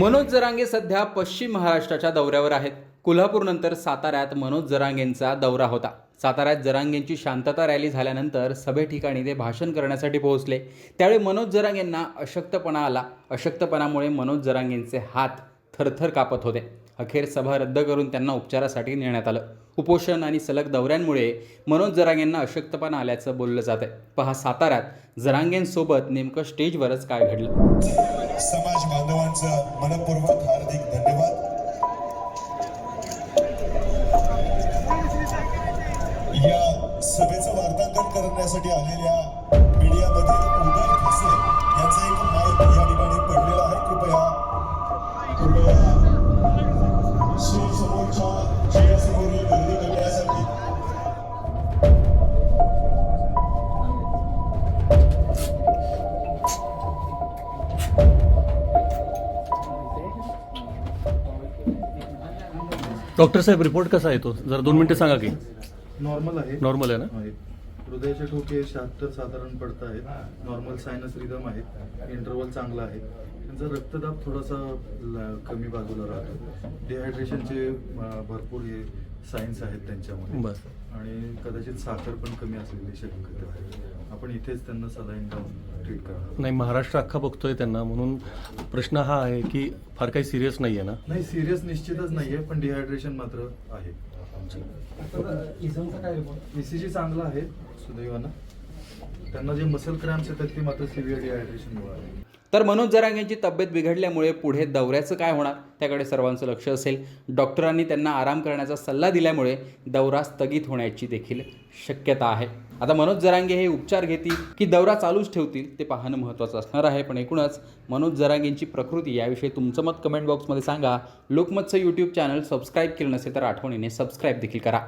मनोज जरांगे सध्या पश्चिम महाराष्ट्राच्या दौऱ्यावर आहेत. कोल्हापूरनंतर साताऱ्यात मनोज जरांगेंचा दौरा होता. साताऱ्यात जरांगेंची शांतता रॅली झाल्यानंतर सभे ठिकाणी ते भाषण करण्यासाठी पोहोचले. त्यावेळी मनोज जरांगेंना अशक्तपणा आला. अशक्तपणामुळे मनोज जरांगेंचे हात थरथर कापत होते. अखेर सभा रद्द करून त्यांना उपचारासाठी नेण्यात आलं. उपोषण आणि सलग दौऱ्यांमुळे मनोज जरांगेंना अशक्तपणा आल्याचं बोललं जात आहे पहा साताऱ्यात जरांगेंसोबत नेमकं स्टेजवरच काय घडलं? समाज बांधवांचं मनपूर्वक हार्दिक धन्यवाद. या सभेचं वार्तांकन करण्यासाठी आलेल्या मीडियामधील उदय खसे यांचा एक माहिती डॉक्टर साहेब रिपोर्ट कसा येतो जरा दोन मिनिटं सांगा की. नॉर्मल आहे. नॉर्मल आहे ना. हृदयाचे ठोके शहात्तर साधारण पडत आहेत. नॉर्मल सायनस रिदम आहे. इंटरवल चांगला आहे. त्यांचा रक्तदाब थोडासा ल- कमी बाजूला राहतो. डिहायड्रेशनचे भरपूर हे सायन्स आहेत त्यांच्यामध्ये. आणि कदाचित साखर पण कमी असलेली शक्यता आहे आपण इथेच त्यांना सलाईन लावून ट्रीट करणार. नाही महाराष्ट्र अख्खा बघतोय त्यांना. म्हणून प्रश्न हा आहे की फार काही सिरियस नाही आहे ना? नाही सिरियस निश्चितच नाहीये पण डिहायड्रेशन मात्र आहे. ईसीजी चांगला आहे सुदैवानं. त्यांना जे मसल क्रॅम्स येतात ते मात्र सिव्हिअर डिहायड्रेशनमुळे आहे. तर मनोज जरांगेंची तब्येत बिघडल्यामुळे पुढे दौऱ्याचं काय होणार? त्याकडे सर्वांचं लक्ष असेल. डॉक्टरांनी त्यांना आराम करण्याचा सल्ला दिल्यामुळे दौरा स्थगित होण्याची देखील शक्यता आहे. आता मनोज जरांगे हे उपचार घेतील की दौरा चालूच ठेवतील ते पाहणं महत्त्वाचं असणार आहे. पण एकूणच मनोज जरांगेंची प्रकृती याविषयी तुमचं मत कमेंट बॉक्समध्ये सांगा. लोकमतचं यूट्यूब चॅनल सबस्क्राईब केलं नसेल तर आठवणीने सबस्क्राईब देखील करा.